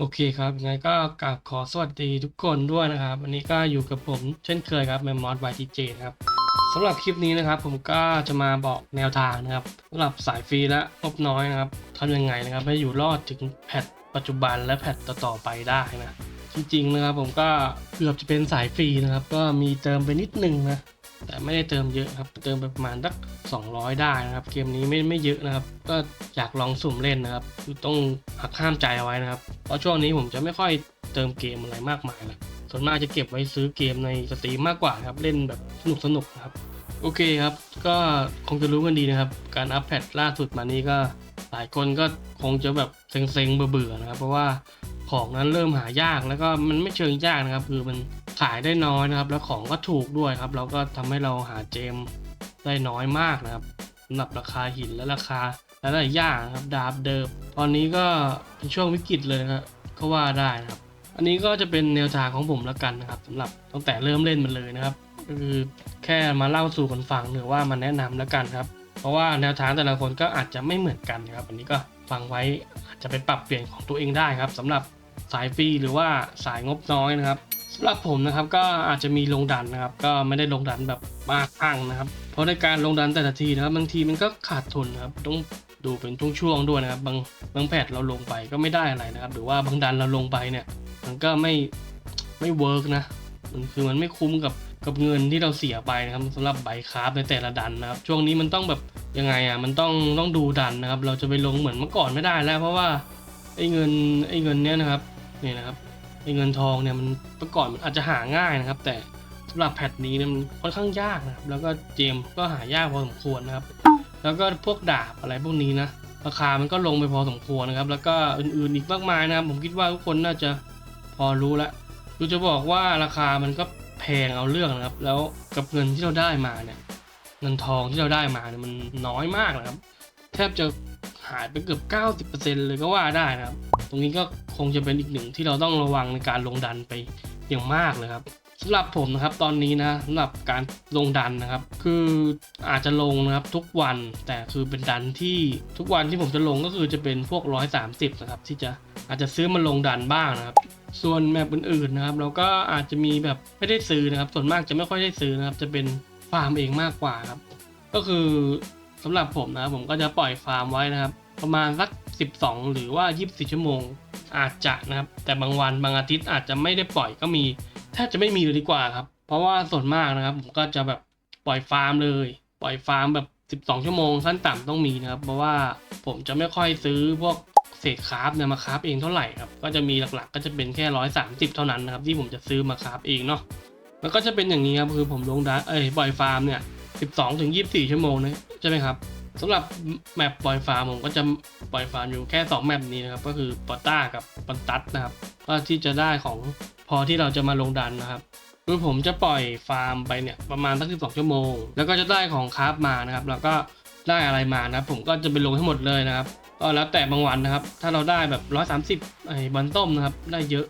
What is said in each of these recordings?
โอเคครับยังไงก็กราบขอสวัสดีทุกคนด้วยนะครับ วันนี้ก็อยู่กับผมเช่นเคยครับแมมมอสบายทีเจครับสำหรับคลิปนี้นะครับผมก็จะมาบอกแนวทางนะครับสำหรับสายฟรีและงบน้อยนะครับทำยังไงนะครับให้อยู่รอดถึงแพทปัจจุบันและแพทต่อๆไปได้นะจริงๆนะครับผมก็เกือบจะเป็นสายฟรีนะครับ ก็มีเติมไปนิดนึงนะแต่ไม่ได้เติมเยอะครับ เติมไปประมาณสัก200 ได้นะครับ เกมนี้ไม่ไม่เยอะนะครับ ก็อยากลองสุ่มเล่นนะครับคือต้องหักห้ามใจเอาไว้นะครับ เพราะช่วงนี้ผมจะไม่ค่อยเติมเกมอะไรมากมายนะส่วนมากจะเก็บไว้ซื้อเกมในสตรีมมากกว่าครับ เล่นแบบสนุกสนุกๆนะครับ โอเคครับ ก็คงจะรู้กันดีนะครับ การอัปเดตล่าสุดมานี้ก็หลายคนก็คงจะแบบเซ็งๆเบื่อๆนะครับ เพราะว่าของนั้นเริ่มหายากแล้วก็มันไม่เชิงยากนะครับ คือมันขายได้น้อยนะครับ แล้วของก็ถูกด้วยครับ เราก็ทำให้เราหาเจมได้น้อยมากนะครับสำหรับราคาหินและราคา หลายอย่างครับดาบเดิม ตอนนี้ก็เป็นช่วงวิกฤตเลยนะครับก็ว่าได้นะครับ อันนี้ก็จะเป็นแนวทางของผมแล้วกันนะครับสำหรับตั้งแต่เริ่มเล่นมันเลยนะครับก็คือแค่มาเล่าสู่กันฟังหรือว่ามาแนะนำแล้วกันครับ เพราะว่าแนวทางแต่ละคนก็อาจจะไม่เหมือนกันนะครับ อันนี้ก็ฟังไว้อาจจะไปปรับเปลี่ยนของตัวเองได้ครับสำหรับสายฟรีหรือว่าสายงบน้อยนะครับสำหรับผมนะครับก็อาจจะมีลงดันนะครับ ก็ไม่ได้ลงดันแบบมากอั้งนะครับ เพราะในการลงดันแต่ละทีนะครับบางทีมันก็ขาดทุนนะครับต้อง ดูเป็นช่วงๆด้วยนะครับ บางบางแพทเราลงไปก็ไม่ได้อะไรนะครับ หรือว่าบางดันเราลงไปเนี่ย มันก็ไม่ไม่เวิร์กนะมันคือมันไม่คุ้มกับกับเงินที่เราเสียไปนะครับสำหรับใบคราฟในแต่ละดันนะครับ ช่วงนี้มันต้องแบบยังไงอะมันต้องต้องดูดันนะครับ เราจะไปลงเหมือนเมื่อก่อนไม่ได้แล้ว เพราะว่าไอ้เงินไอ้เงินเนี้ยนะครับนี่นะครับไอ้เงินทองเนี่ยมันเมื่อก่อนมันอาจจะหาง่ายนะครับ แต่สำหรับแพทนี้เนี่ยมันค่อนข้างยากนะครับแล้วก็เจมก็หายากพอสมควรนะครับ แล้วก็พวกดาบอะไรพวกนี้นะราคามันก็ลงไปพอสมควรนะครับ แล้วก็อื่นๆอีกมากมายนะครับ ผมคิดว่าทุกคนน่าจะพอรู้ล้วคือจะบอกว่าราคามันก็แพงเอาเรื่องนะครับ แล้วกับเงินที่เราได้มาเนี่ย เงินทองที่เราได้มาเนี่ยมันน้อยมากนะครับ แทบจะหายไปเกือบ 90%เลยก็ว่าได้นะครับ ตรงนี้ก็คงจะเป็นอีกหนึ่งที่เราต้องระวังในการลงดันไปอย่างมากเลยครับ สำหรับผมนะครับตอนนี้นะสำหรับการลงดันนะครับ คืออาจจะลงนะครับทุกวันแต่คือเป็นดันที่ทุกวันที่ผมจะลงก็คือจะเป็นพวก 130 นะครับ ที่จะอาจจะซื้อมาลงดันบ้างนะครับส่วนแมปอื่นๆนะครับ เราก็อาจจะมีแบบไม่ได้ซื้อนะครับ ส่วนมากจะไม่ค่อยได้ซื้อนะครับ จะเป็นฟาร์มเองมากกว่าครับ ก็คือสำหรับผมนะครับผมก็จะปล่อยฟาร์มไว้นะครับ ประมาณสัก 12 หรือว่า 24 ชั่วโมงอาจจะนะครับ แต่บางวันบางอาทิตย์อาจจะไม่ได้ปล่อยก็มี แทบจะไม่มีเลยดีกว่าครับ เพราะว่าส่วนมากนะครับ ผมก็จะแบบปล่อยฟาร์มเลย ปล่อยฟาร์มแบบ 12 ชั่วโมงขั้นต่ำต้องมีนะครับ เพราะว่าผมจะไม่ค่อยซื้อพวกเศษคราฟเนี่ยมาคราฟเองเท่าไหร่ครับ ก็จะมีหลักๆ ก็จะเป็นแค่130เท่านั้นนะครับที่ผมจะซื้อมาคราฟเองเนาะ มันก็จะเป็นอย่างนี้ครับคือผมลงดันเอ้ยปล่อยฟาร์มเนี่ย 12ถึง24 ชั่วโมงนะใช่ไหมครับ สำหรับแมปปล่อยฟาร์มผมก็จะปล่อยฟาร์มอยู่แค่ 2 แมปนี้นะครับ ก็คือปอต้ากับปันตัสนะครับ ก็ที่จะได้ของพอที่เราจะมาลงดันนะครับคือผมจะปล่อยฟาร์มไปเนี่ยประมาณสัก12ชั่วโมง แล้วก็จะได้ของคราฟมานะครับ แล้วก็ได้อะไรมานะครับผมก็จะไปลงให้หมดเลยนะครับ ก็แล้วแต่บางวันนะครับ ถ้าเราได้แบบ130ไอ้บอลต้มนะครับ ได้เยอะ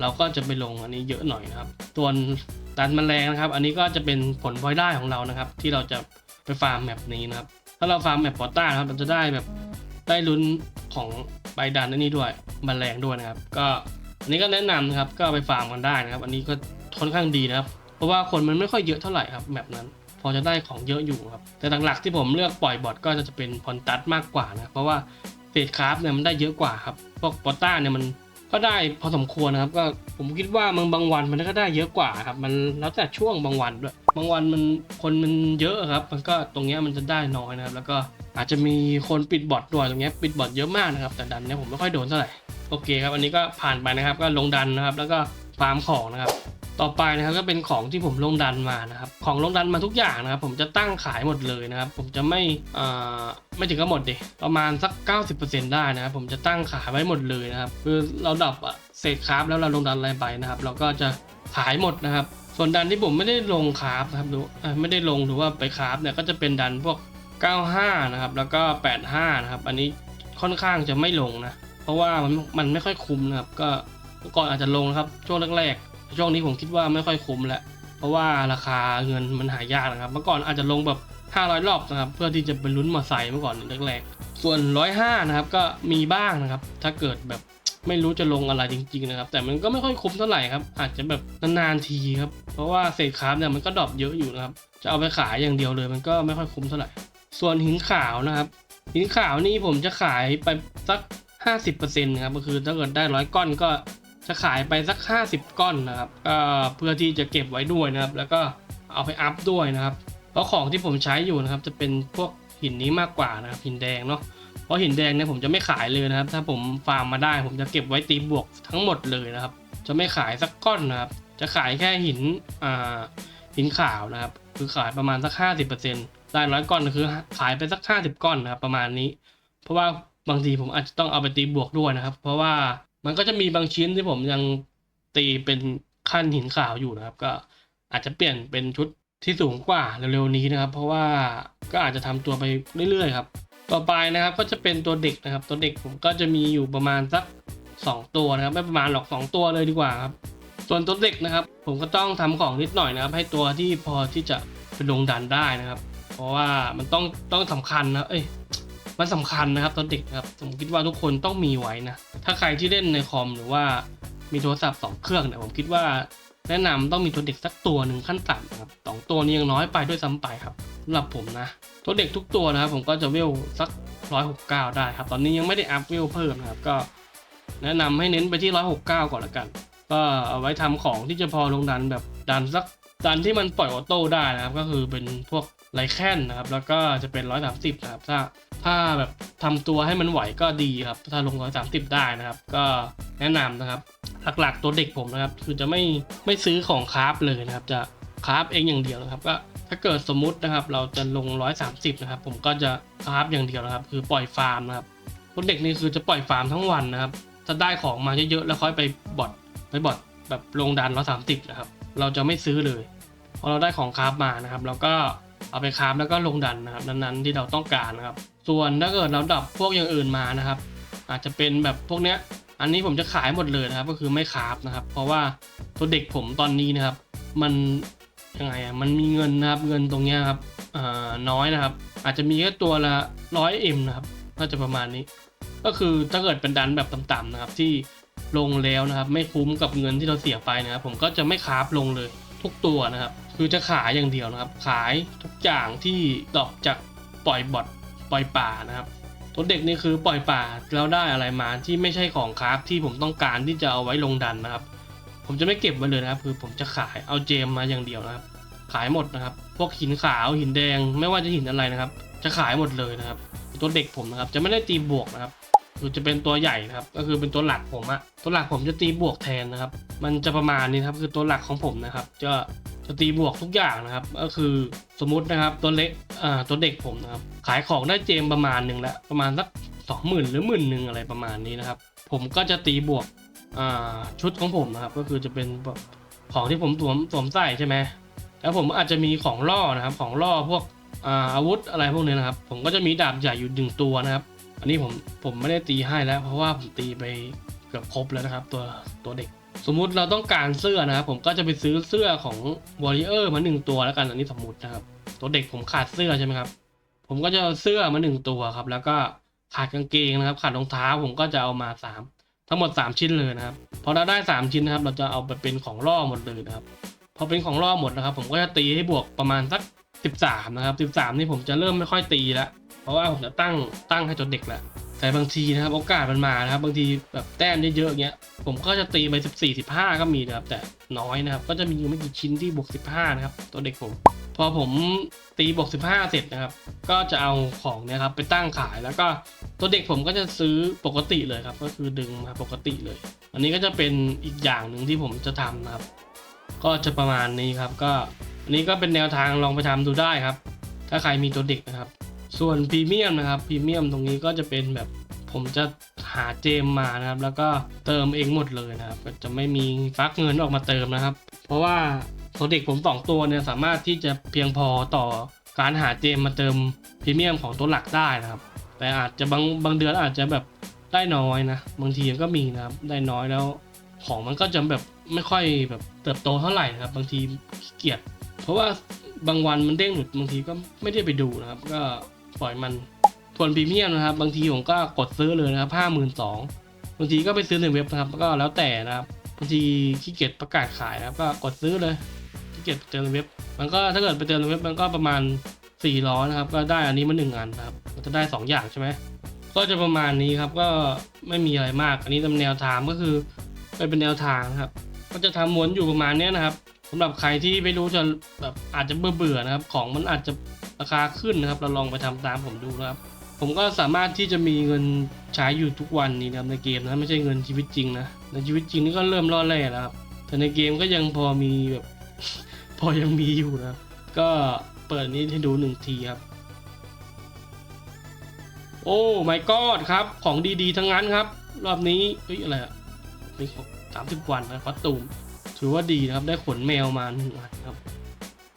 เราก็จะไปลงอันนี้เยอะหน่อยนะครับส่วนดันแมลงนะครับ อันนี้ก็จะเป็นผลพลอยได้ของเรานะครับ ที่เราจะไปฟาร์มแมปนี้นะครับ ถ้าเราฟาร์มแมปปอต้านะครับเราจะได้แบบได้ลุ้นของใบดันอันนี้ด้วยแมลงด้วยนะครับ ก็อันนี้ก็แนะนำนะครับก็ไปฟาร์มกันได้นะครับ อันนี้ก็ค่อนข้างดีนะครับ เพราะว่าคนมันไม่ค่อยเยอะเท่าไหร่ครับแมปนั้น พอจะได้ของเยอะอยู่ครับ แต่หลักๆที่ผมเลือกปล่อยบอทก็จะเป็นพอนตัสมากกว่านะเพราะว่าเฟสคราฟเนี่ยมันได้เยอะกว่าครับพวกปอต้าเนี่ยมัน ก็ได้พอสมควรนะครับก็ผมคิดว่ามันบางวันมันก็ได้เยอะกว่าครับ มันแล้วแต่ช่วงบางวันด้วยบางวันมันคนมันเยอะครับ มันก็ตรงเนี้ยมันจะได้น้อยนะครับ แล้วก็อาจจะมีคนปิดบอทด้วยตรงเนี้ยปิดบอทเยอะมากนะครับ แต่ดันเนี้ยผมไม่ค่อยโดนเท่าไหร่โอเคครับอันนี้ก็ผ่านไปนะครับ ก็ลงดันนะครับ แล้วก็ฟาร์มของนะครับ ต่อไปนะครับก็เป็นของที่ผมลงดันมานะครับ ของลงดันมาทุกอย่างนะครับ ผมจะตั้งขายหมดเลยนะครับ ผมจะไม่ไม่ถึงก็หมดดิประมาณสัก 90%ได้นะครับ ผมจะตั้งขายไว้หมดเลยนะครับ คือเราดับอะเศษคราฟแล้วเราลงดันอะไรไปนะครับ เราก็จะขายหมดนะครับ ส่วนดันที่ผมไม่ได้ลงคราฟนะครับหรือไม่ได้ลงหรือว่าไปคราฟเนี่ยก็จะเป็นดันพวก 95 นะครับ แล้วก็ 85 นะครับ อันนี้ค่อนข้างจะไม่ลงนะ เพราะว่ามันมันไม่ค่อยคุ้มนะครับ ก็ก่อนอาจจะลงนะครับช่วงแรกๆ ช่วงนี้ผมคิดว่าไม่ค่อยคุ้มแล้วเพราะว่าราคาเงินมันหายากนะครับ เมื่อก่อนอาจจะลงแบบ 500 รอบนะครับ เพื่อที่จะเป็นลุ้นมอไซค์เมื่อก่อนแรกๆส่วน 105 นะครับ ก็มีบ้างนะครับ ถ้าเกิดแบบไม่รู้จะลงอะไรจริง ๆ นะครับ แต่มันก็ไม่ค่อยคุ้มเท่าไหร่ครับ อาจจะแบบนานๆทีครับ เพราะว่าเศษคราฟเนี่ยมันก็ดรอปเยอะอยู่นะครับ จะเอาไปขายอย่างเดียวเลย มันก็ไม่ค่อยคุ้มเท่าไหร่ ส่วนหินขาวนะครับ หินขาวนี่ผมจะขายไปสัก 50%นะครับ ก็คือถ้าเกิดได้ร้อยก้อนก็ จะขายไปสัก 50 ก้อนนะครับ ก็เพื่อที่จะเก็บไว้ด้วยนะครับ แล้วก็เอาไปอัพด้วยนะครับ เพราะของที่ผมใช้อยู่นะครับ จะเป็นพวกหินนี้มากกว่านะครับ หินแดงเนาะ เพราะหินแดงเนี่ยผมจะไม่ขายเลยนะครับ ถ้าผมฟาร์มมาได้ ผมจะเก็บไว้ตีบวกทั้งหมดเลยนะครับ จะไม่ขายสักก้อนนะครับ จะขายแค่หิน อ่า หินขาวนะครับ คือขายประมาณสัก 50%ได้ร้อยก้อนก็คือขายไปสัก 50 ก้อนนะครับ ประมาณนี้ เพราะว่าบางทีผมอาจจะต้องเอาไปตีบวกด้วยนะครับ เพราะว่า มันก็จะมีบางชิ้นที่ผมยังตีเป็นขั้นหินขาวอยู่นะครับ ก็อาจจะเปลี่ยนเป็นชุดที่สูงกว่าเร็วๆนี้นะครับ เพราะว่าก็อาจจะทำตัวไปเรื่อยๆครับ ต่อไปนะครับก็จะเป็นตัวเด็กนะครับ ตัวเด็กผมก็จะมีอยู่ประมาณสัก 2 ตัวนะครับ ไม่ประมาณหรอก 2 ตัวเลยดีกว่าครับ ส่วนตัวเด็กนะครับ ผมก็ต้องทำของนิดหน่อยนะครับ ให้ตัวที่พอที่จะไปลงดันได้นะครับ เพราะว่ามันต้องต้องสำคัญนะเอ้ย มันสำคัญนะครับตอนเด็กครับผมคิดว่าทุกคนต้องมีไว้นะถ้าใครที่เล่นในคอมหรือว่ามีโทรศัพท์สองเครื่องเนี่ยผมคิดว่าแนะนำต้องมีตัวเด็กสักตัวหนึ่งขั้นต่ำครับสองตัวนี้ยังน้อยไปด้วยซ้ำไปครับสำหรับผมนะ ตัวเด็กทุกตัวนะครับผมก็จะเวลสักร้อยหกเก้าได้ครับ ตอนนี้ยังไม่ได้อัพเวลเพิ่มนะครับก็ แนะนำให้เน้นไปที่ร้อยหกเก้าก่อนละกัน ก็เอาไว้ทำของที่จะพอลงดันแบบดันสักดันที่มันปล่อยออโต้ได้นะครับ ก็คือเป็นพวกไลแคนนะครับ แล้วก็จะเป็นร้อยสามสิบนะครับถ้า ถ้าแบบทำตัวให้มันไหวก็ดีครับ ถ้าลงร้อยสามสิบได้นะครับ ก็แนะนำนะครับ หลักๆตัวเด็กผมนะครับ คือจะไม่ไม่ซื้อของคราฟเลยนะครับ จะคราฟเองอย่างเดียวนะครับ ก็ถ้าเกิดสมมุตินะครับ เราจะลงร้อยสามสิบนะครับ ผมก็จะคราฟอย่างเดียวนะครับ คือปล่อยฟาร์มนะครับตัวเด็กนี่คือจะปล่อยฟาร์มทั้งวันนะครับ ถ้าได้ของมาเยอะๆแล้วค่อยไปบอทไปบอทแบบลงดันร้อยสามสิบนะครับ เราจะไม่ซื้อเลยพอเราได้ของคราฟมานะครับ เราก็เอาไปคราฟแล้วก็ลงดันนะครับนั้นๆที่เราต้องการนะครับ ส่วนถ้าเกิดเราดับพวกอย่างอื่นมานะครับ อาจจะเป็นแบบพวกเนี้ยอันนี้ผมจะขายหมดเลยนะครับ ก็คือไม่คาฟนะครับ เพราะว่าตัวเด็กผมตอนนี้นะครับ มันยังไงอะมันมีเงินนะครับเงินตรงเนี้ยครับอ่าน้อยนะครับ อาจจะมีแค่ตัวละร้อยเอ็มนะครับน่าจะประมาณนี้ ก็คือถ้าเกิดเป็นดันแบบต่ำๆนะครับที่ลงแล้วนะครับ ไม่คุ้มกับเงินที่เราเสียไปนะครับ ผมก็จะไม่คาฟลงเลยทุกตัวนะครับ คือจะขายอย่างเดียวนะครับ ขายทุกอย่างที่ดรอกจากปล่อยบอท ปล่อยป่านะครับ ตัวเด็กนี่คือปล่อยป่าแล้วได้อะไรมาที่ไม่ใช่ของคราฟที่ผมต้องการที่จะเอาไว้ลงดันนะครับ ผมจะไม่เก็บไว้เลยนะครับ คือผมจะขายเอาเจมมาอย่างเดียวนะครับ ขายหมดนะครับ พวกหินขาวหินแดงไม่ว่าจะหินอะไรนะครับ จะขายหมดเลยนะครับ ตัวเด็กผมนะครับจะไม่ได้ตีบวกนะครับ คือจะเป็นตัวใหญ่นะครับ ก็คือเป็นตัวหลักผมอะตัวหลักผมจะตีบวกแทนนะครับ มันจะประมาณนี้ครับคือตัวหลักของผมนะครับ จะจะตีบวกทุกอย่างนะครับ ก็คือสมมุตินะครับตัวเล็กอ่าตัวเด็กผมนะครับ ขายของได้เจมประมาณหนึ่งแล้วประมาณสักสองหมื่นหรือหมื่นหนึ่งอะไรประมาณนี้นะครับ ผมก็จะตีบวกอ่าชุดของผมนะครับ ก็คือจะเป็นของที่ผมสวมสวมใส่ใช่ไหมแล้วผมอาจจะมีของล่อนะครับ ของล่อพวกอ่าอาวุธอะไรพวกนี้นะครับ ผมก็จะมีดาบใหญ่อยู่หนึ่งตัวนะครับ อันนี้ผมผมไม่ได้ตีให้แล้ว เพราะว่าผมตีไปเกือบครบแล้วนะครับ ตัวตัวเด็ก สมมุติเราต้องการเสื้อนะครับ ผมก็จะไปซื้อเสื้อของวอริเออร์มาหนึ่งตัวแล้วกันอันนี้สมมตินะครับ ตัวเด็กผมขาดเสื้อใช่ไหมครับ ผมก็จะเอาเสื้อมาหนึ่งตัวครับ แล้วก็ขาดกางเกงนะครับ ขาดรองเท้าผมก็จะเอามาสามทั้งหมดสามชิ้นเลยนะครับ พอเราได้สามชิ้นนะครับ เราจะเอาไปเป็นของล่อหมดเลยนะครับ พอเป็นของล่อหมดนะครับ ผมก็จะตีให้บวกประมาณสักสิบสามนะครับสิบสามนี่ผมจะเริ่มไม่ค่อยตีแล้ว ราะว่าผมจะตั้งตั้งให้ตัวเด็กแหละแต่บางทีนะครับโอกาสมันมานะครับบางทีแบบแต้มเยอะๆเงี้ยผมก็จะตีไปสิบสี่สิบห้าก็มีนะครับ แต่น้อยนะครับ ก็จะมีอยู่ไม่กี่ชิ้นที่บวกสิบห้านะครับ ตัวเด็กผม พอผมตีบวกสิบห้าเสร็จนะครับ ก็จะเอาของเนี่ยครับไปตั้งขายแล้วก็ตัวเด็กผมก็จะซื้อปกติเลยครับ ก็คือดึงมาปกติเลย อันนี้ก็จะเป็นอีกอย่างหนึ่งที่ผมจะทำนะครับ ก็จะประมาณนี้ครับ ก็อันนี้ก็เป็นแนวทางลองไปทำดูได้ครับ ถ้าใครมีตัวเด็กนะครับ ส่วนพรีเมียมนะครับพรีเมียมตรงนี้ก็จะเป็นแบบผมจะหาเจมมานะครับ แล้วก็เติมเองหมดเลยนะครับก็จะไม่มีฟักเงินออกมาเติมนะครับ เพราะว่าตัวเด็กผมสองตัวเนี่ยสามารถที่จะเพียงพอต่อการหาเจมมาเติมพรีเมียมของตัวหลักได้นะครับ แต่อาจจะบางบางเดือนอาจจะแบบได้น้อยนะ บางทีก็มีนะครับ ได้น้อยแล้วของมันก็จะแบบไม่ค่อยแบบเติบโตเท่าไหร่นะครับ บางทีขี้เกียจเพราะว่าบางวันมันเด้งหลุดบางทีก็ไม่ได้ไปดูนะครับ ก็ ปล่อยมันส่วนพรีเมียมนะครับ บางทีผมก็กดซื้อเลยนะครับห้าหมื่นสองบางทีก็ไปซื้อในเว็บนะครับก็แล้วแต่นะครับบางทีขี้เกียจประกาศขายนะครับ ก็กดซื้อเลยขี้เกียจเติมในเว็บ มันก็ถ้าเกิดไปเติมในเว็บมันก็ประมาณ400นะครับ ก็ได้อันนี้มาหนึ่งอันนะครับมันจะได้สองอย่างใช่ไหมก็จะประมาณนี้ครับก็ไม่มีอะไรมาก อันนี้ตามแนวทางก็คือไปเป็นแนวทางนะครับ ก็จะทำม้วนอยู่ประมาณเนี้ยนะครับสำหรับใครที่ไม่รู้จะแบบอาจจะเบื่อเบื่อๆนะครับ ของมันอาจจะ ราคาขึ้นนะครับ เราลองไปทำตามผมดูนะครับ ผมก็สามารถที่จะมีเงินใช้อยู่ทุกวันนี้นะครับในเกมนะไม่ใช่เงินชีวิตจริงนะในชีวิตจริงนี่ก็เริ่มล่อแร่แล้วครับแต่ในเกมก็ยังพอมีแบบ พอยังมีอยู่นะก็เปิดนี้ให้ดูหนึ่งทีครับ โอ้ my god ครับ ของดีๆทั้งนั้นครับ รอบนี้เฮ้ยอะไรอะมีสามสิบวันนะคอสตูมถือว่าดีนะครับได้ขนแมวมาหนึ่งอันครับ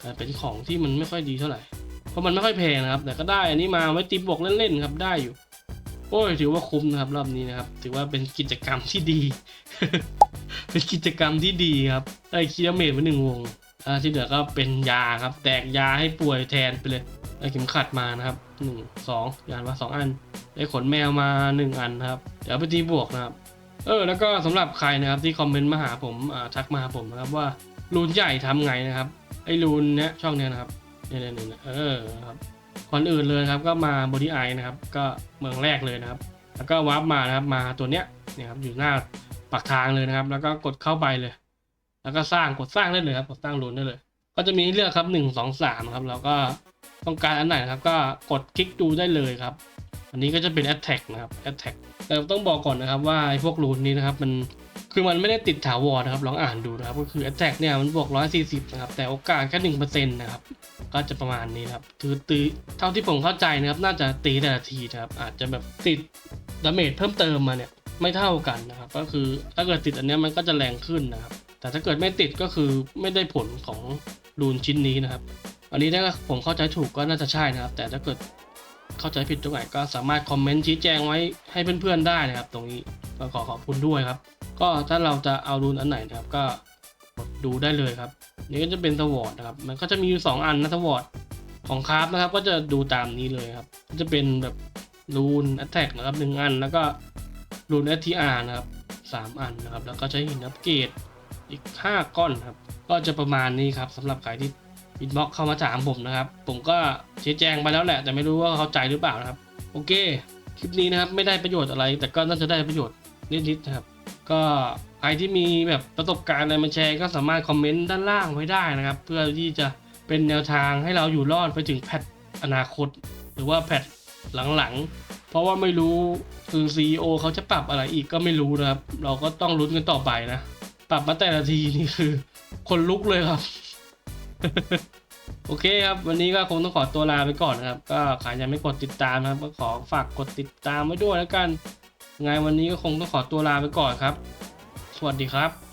แต่เป็นของที่มันไม่ค่อยดีเท่าไหร่ เพราะมันไม่ค่อยแพงนะครับ แต่ก็ได้อันนี้มาไว้ตีบวกเล่นๆครับได้อยู่ โอ้ยถือว่าคุ้มนะครับรอบนี้นะครับ ถือว่าเป็นกิจกรรมที่ดี เป็นกิจกรรมที่ดีครับ ได้คีย์เมดมาหนึ่งวงอ่าที่เหลือก็เป็นยาครับ แตกยาให้ป่วยแทนไปเลยได้เข็มขัดมานะครับหนึ่งสองยานมาสองอัน ได้ขนแมวมาหนึ่งอันนะครับ เดี๋ยวไปตีบวกนะครับ เออ แล้วก็สำหรับใครนะครับที่คอมเมนต์มาหาผมอ่าทักมาหาผมนะครับว่ารูนใหญ่ทำไงนะครับไอ้รูนเนี้ยช่องเนี้ยนะครับ เนี่ยเนี่ยเออครับก่อนอื่นเลยครับก็มาบอดี้ไอนะครับ ก็เมืองแรกเลยนะครับ แล้วก็วาร์ปมานะครับมาตัวเนี้ยเนี่ยครับอยู่หน้าปากทางเลยนะครับ แล้วก็กดเข้าไปเลย แล้วก็สร้างกดสร้างได้เลยครับ กดสร้างรูนได้เลย ก็จะมีเลือกครับหนึ่งสองสามครับแล้วก็ต้องการอันไหนนะครับ ก็กดคลิกดูได้เลยครับ อันนี้ก็จะเป็น attack นะครับ attack แต่ต้องบอกก่อนนะครับว่าไอ้พวกรูนนี้นะครับมัน คือมันไม่ได้ติดถาวรนะครับ ลองอ่านดูนะครับ ก็คือ attack เนี่ยมันบวก 140 นะครับ แต่โอกาสแค่หนึ่งเปอร์เซ็นต์นะครับ ก็จะประมาณนี้ครับคือตีเท่าที่ผมเข้าใจนะครับ น่าจะตีแต่ละทีนะครับ อาจจะแบบติดดาเมจเพิ่มเติมมาเนี่ยไม่เท่ากันนะครับ ก็คือถ้าเกิดติดอันนี้มันก็จะแรงขึ้นนะครับ แต่ถ้าเกิดไม่ติดก็คือไม่ได้ผลของรูนชิ้นนี้นะครับ อันนี้ถ้าผมเข้าใจถูกก็น่าจะใช่นะครับ แต่ถ้าเกิดเข้าใจผิดตรงไหนก็สามารถคอมเมนต์ชี้แจงไว้ให้เพื่อนๆได้นะครับ ตรงนี้ก็ขอขอบคุณด้วยครับ ก็ถ้าเราจะเอารูนอันไหนนะครับ ก็กดดูได้เลยครับ นี่ก็จะเป็นสวอตนะครับ มันก็จะมีอยู่สองอันนะสวอตของคราฟนะครับ ก็จะดูตามนี้เลยครับ ก็จะเป็นแบบรูนแอตแทกนะครับหนึ่งอัน แล้วก็รูน STR นะครับสามอันนะครับ แล้วก็ใช้หินอัปเกรดอีกห้าก้อนครับ ก็จะประมาณนี้ครับสำหรับใครที่อินบ็อกเข้ามาถามผมนะครับ ผมก็ชี้แจงไปแล้วแหละ แต่ไม่รู้ว่าเข้าใจหรือเปล่านะครับ โอเค คลิปนี้นะครับไม่ได้ประโยชน์อะไร แต่ก็น่าจะได้ประโยชน์นิดๆนะครับ ก็ใครที่มีแบบประสบการณ์อะไรมาแชร์ก็สามารถคอมเมนต์ด้านล่างไว้ได้นะครับ เพื่อที่จะเป็นแนวทางให้เราอยู่รอดไปถึงแพทอนาคต หรือว่าแพทหลังๆ เพราะว่าไม่รู้คือ CEO เขาจะปรับอะไรอีกก็ไม่รู้นะครับ เราก็ต้องลุ้นกันต่อไปนะ ปรับมาแต่ละทีนี่คือ คนลุกเลยครับ โอเคครับ วันนี้ก็คงต้องขอตัวลาไปก่อนนะครับ ก็ใครยังไม่กดติดตามนะครับ ก็ขอฝากกดติดตามไว้ด้วยแล้วกัน ไงวันนี้ก็คงต้องขอตัวลาไปก่อนครับ สวัสดีครับ